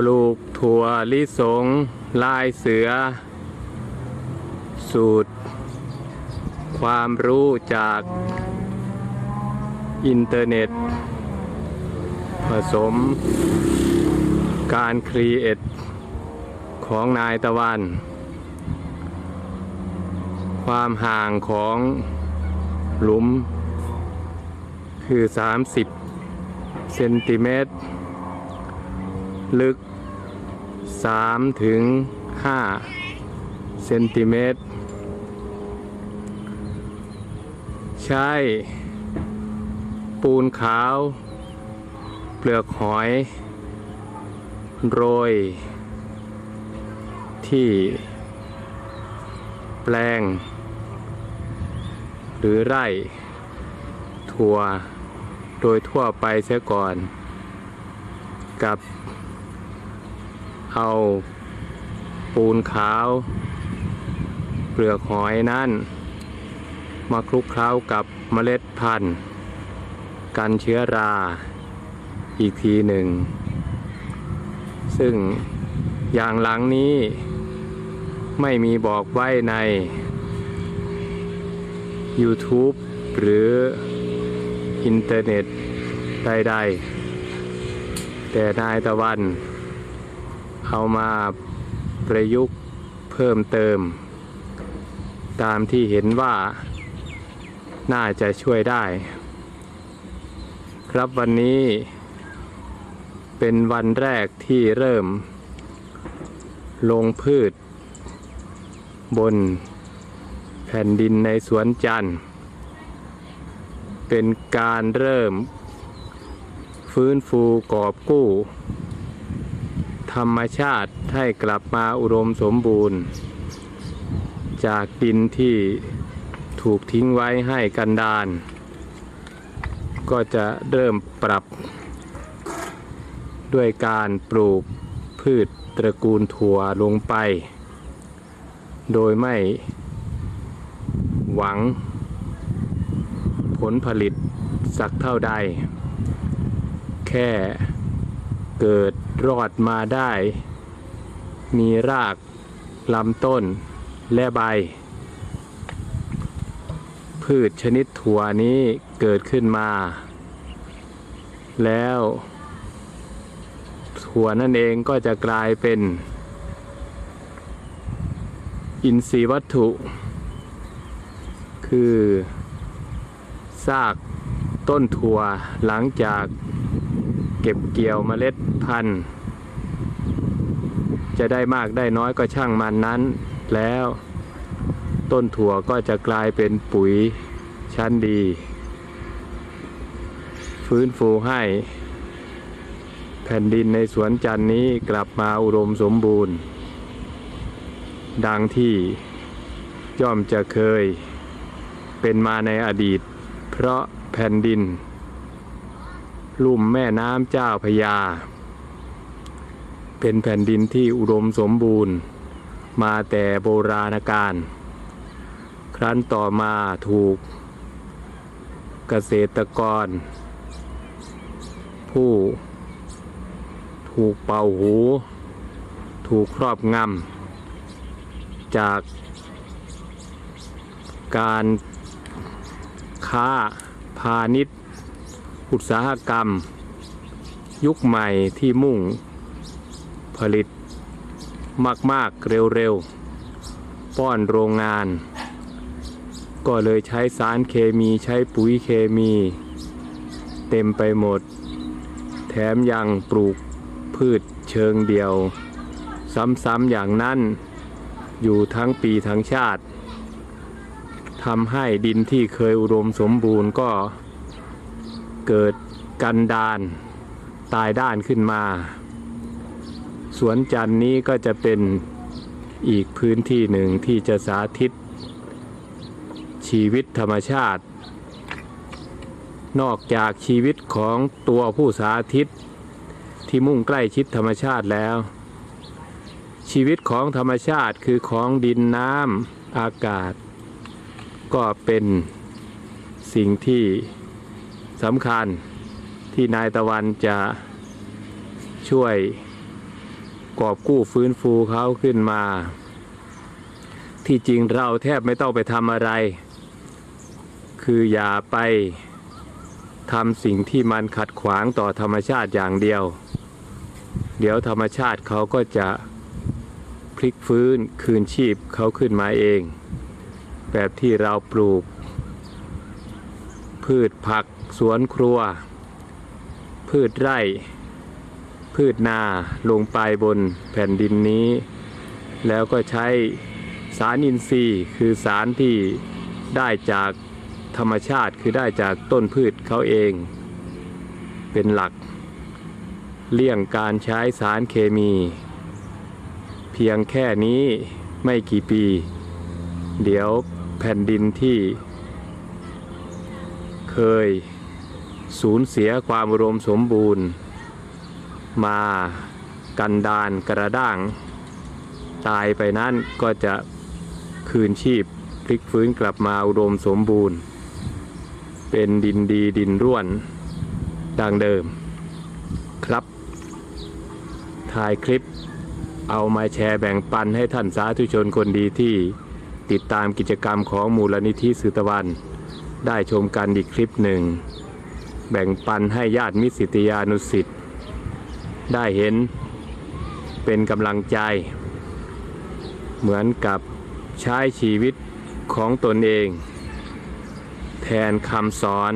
ปลูกถั่วลิสง ลายเสือ สูตร ความรู้จากอินเทอร์เน็ต ผสม การครีเอทของนายตะวัน ความห่างของหลุม คือ 30 เซนติเมตร ลึก 3 ถึง 5 เซนติเมตร ใช้ ปูนขาว เปลือกหอย โรย ที่ แปลง หรือไร่ ถั่วโดยทั่วไปเสียก่อน กับ เอาปูนขาว เปลือกหอยนั่น มาคลุกเคล้ากับเมล็ดพันธุ์ กันเชื้อราอีกทีหนึ่ง ซึ่งอย่างหลังนี้ไม่มีบอกไว้ใน YouTube หรืออินเทอร์เน็ตใด ๆ แต่นายตะวัน เอามาประยุกต์เพิ่มเติม ตามที่เห็นว่าน่าจะช่วยได้ ครับวันนี้เป็นวันแรกที่เริ่ม ลงพืช บนแผ่นดินในสวนจันทร์ เป็นการเริ่ม ฟื้นฟูกอบกู้ ธรรมชาติให้กลับมาอุดมสมบูรณ์ จากดินที่ถูกทิ้งไว้ให้กันดาน ก็จะเริ่มปรับ ด้วยการปลูกพืชตระกูลถั่วลงไป โดยไม่หวังผลผลิตสักเท่าใด แค่ เกิดรอดมาได้ มีรากลำต้นและใบ พืชชนิดถั่วนี้เกิดขึ้นมา แล้ว ถั่วนั่นเองก็จะกลายเป็น อินทรีย์วัตถุ คือซากต้นถั่วหลังจาก ก็บเกี่ยวเมล็ดพันธุ์ จะได้มากได้น้อยก็ช่างมันนั้น แล้วต้นถั่วก็จะกลายเป็นปุ๋ยชั้นดี ฟื้นฟูให้ แผ่นดินในสวนจันนี้กลับมาอุดมสมบูรณ์ ดังที่ย่อมจะเคยเป็นมาในอดีต เพราะแผ่นดิน ลุ่มแม่น้ำเจ้าพยา เป็นแผ่นดินที่อุดมสมบูรณ์ มาแต่โบราณกาลครั้นต่อมาถูก เกษตรกร ผู้ ถูกเป่าหู ถูกครอบงำจากการค้าพาณิชย์ อุตสาหกรรม ยุคใหม่ที่มุ่ง ผลิตมาก ๆ เร็ว ๆ ป้อนโรงงาน ก็เลยใช้สารเคมีใช้ปุ๋ยเคมี เต็มไปหมด แถมยังปลูกพืชเชิงเดียว ซ้ำ ๆ อย่างนั้นอยู่ทั้งปีทั้งชาติทำให้ดินที่เคยอุดมสมบูรณ์ก็ เกิดกันดานตายด้านขึ้นมา สวนจันทร์นี้ก็จะเป็นอีกพื้นที่หนึ่งที่จะสาธิต ชีวิตธรรมชาติ นอกจากชีวิตของตัวผู้สาธิต ที่มุ่งใกล้ชิดธรรมชาติแล้ว ชีวิตของธรรมชาติคือของดินน้ำอากาศ ก็เป็นสิ่งที่ สำคัญที่นายตะวันจะช่วยกอบกู้ฟื้นฟูเขาขึ้นมา ที่จริงเราแทบไม่ต้องไปทำอะไร คืออย่าไปทำสิ่งที่มันขัดขวางต่อธรรมชาติอย่างเดียว เดี๋ยวธรรมชาติเขาก็จะพลิกฟื้นคืนชีพเขาขึ้นมาเอง แบบที่เราปลูก พืชผัก สวนครัว พืชไร่ พืชนาลงไปบนแผ่นดินนี้ แล้วก็ใช้สารอินทรีย์ คือสารที่ได้จากธรรมชาติคือได้จากต้นพืชเขาเอง เป็นหลัก เลี่ยงการใช้สารเคมี เพียงแค่นี้ไม่กี่ปี เดี๋ยวแผ่นดินที่ เคย สูญเสียความอุดมสมบูรณ์ มากันดานกระด้าง ตายไปนั้นก็จะคืนชีพพลิกฟื้นกลับมาอุดมสมบูรณ์ เป็นดินดีดินร่วนดังเดิมครับ ถ่ายคลิปเอามาแชร์แบ่งปันให้ท่านสาธุชนคนดีที่ติดตามกิจกรรมของมูลนิธิสืตะวัน ได้ชมกันอีกคลิปหนึ่ง แบ่งปันให้ญาติมิสิทธิยานุสิทธิ์ได้เห็นเป็นกำลังใจ เหมือนกับใช้ชีวิตของตนเอง แทนคำสอน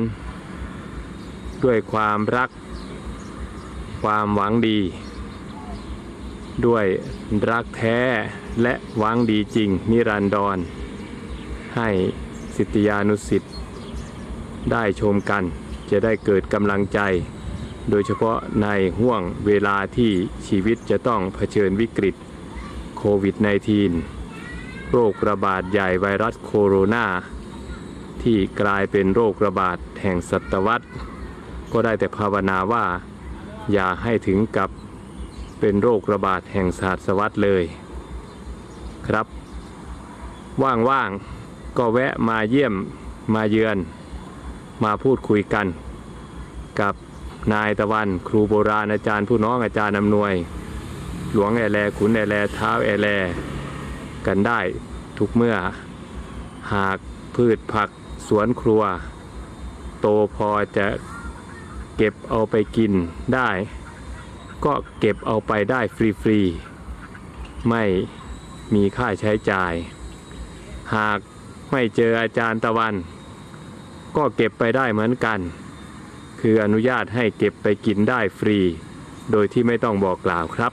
ด้วยความรัก ความหวังดี ด้วยรักแท้และหวังดีจริงนิรันดร ให้สิทธิยานุสิทธิ์ได้ชมกัน จะได้เกิดกำลังใจ โดยเฉพาะในห่วงเวลาที่ชีวิตจะต้องเผชิญวิกฤตโควิด -19 โรคระบาดใหญ่ไวรัสโคโรนาที่กลายเป็นโรคระบาดแห่งศตวรรษ ก็ได้แต่ภาวนาว่า อย่าให้ถึงกับเป็นโรคระบาดแห่งศาสวรรษเลย ครับ ว่างๆ ก็แวะมาเยี่ยมมาเยือน มาพูดคุยกัน กับนายตะวัน ครูโบราณอาจารย์ผู้น้องอาจารย์อำนวย หลวงแอแลขุนแอแลเท้าแอแล กันได้ทุกเมื่อ หากพืชผักสวนครัว โตพอจะเก็บเอาไปกินได้ ก็เก็บเอาไปได้ฟรีๆไม่มีค่าใช้จ่าย หากไม่เจออาจารย์ตะวัน ก็เก็บไปได้เหมือนกัน คืออนุญาตให้เก็บไปกินได้ฟรี โดยที่ไม่ต้องบอกกล่าวครับ